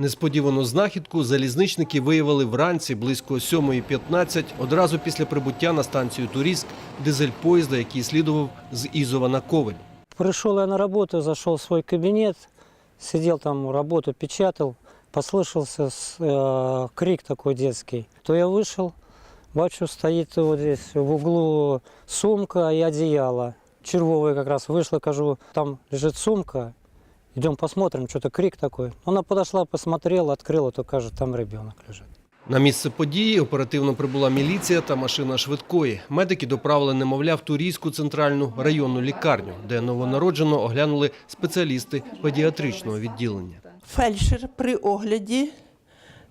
Несподівану знахідку залізничники виявили вранці близько 7.15, одразу після прибуття на станцію Турійськ дизель поїзда, який слідував з Ізова на Ковель. Пришел я на работу, зашел в свой кабинет, сидел там, работу печатал, послышался с- э, крик такой детский. То я вышел, бачу, стоит вот здесь в углу сумка и одеяло. Червовая как раз вышла, кажу, там лежит сумка, идем посмотрим, что-то крик такой. Она подошла, посмотрела, открыла, то кажет, там ребенок лежит. На місце події оперативно прибула міліція та машина швидкої. Медики доправили немовля в Турійську центральну районну лікарню, де новонароджено оглянули спеціалісти педіатричного відділення. Фельдшер при огляді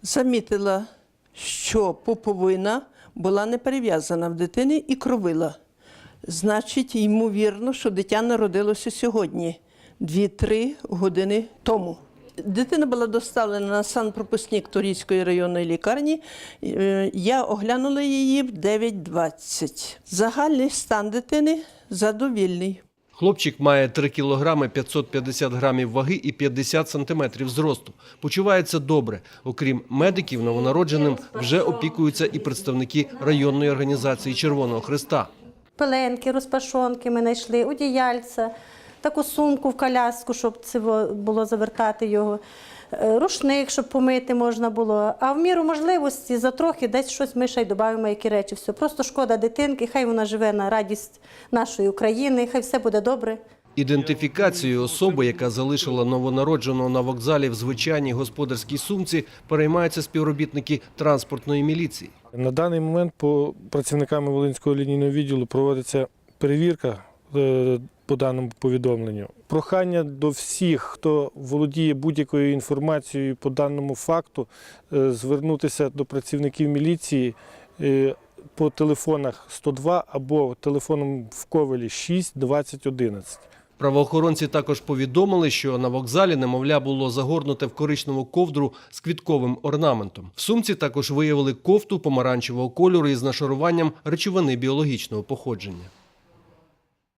замітила, що пуповина була не перев'язана в дитини і кровила. Значить, ймовірно, що дитя народилося сьогодні, 2-3 години тому. Дитина була доставлена на санпропускник Турійської районної лікарні. Е, Я оглянула її в 9.20. Загальний стан дитини задовільний. Хлопчик має 3 кілограми 550 грамів ваги і 50 сантиметрів зросту. Почувається добре. Окрім медиків, новонародженим вже опікуються і представники районної організації Червоного Христа. пеленки, розпашонки ми знайшли, одіяльця, таку сумку в коляску, щоб це було завертати його, е, рушник, щоб помити можна було. А в міру можливості за трохи десь щось ми ще й додаємо, які речі. Все. Просто шкода дитинки, хай вона живе на радість нашої України, хай все буде добре. Ідентифікацією особи, яка залишила новонародженого на вокзалі в звичайній господарській сумці, переймаються співробітники транспортної міліції. На даний момент по працівниками Волинського лінійного відділу проводиться перевірка е, по даному повідомленню. Прохання до всіх, хто володіє будь-якою інформацією по даному факту, е, звернутися до працівників міліції е, по телефонах 102 або телефоном в Ковелі 6 20 11. Правоохоронці також повідомили, що на вокзалі немовля було загорнуте в коричневу ковдру з квітковим орнаментом. В сумці також виявили кофту помаранчевого кольору із нашаруванням речовини біологічного походження.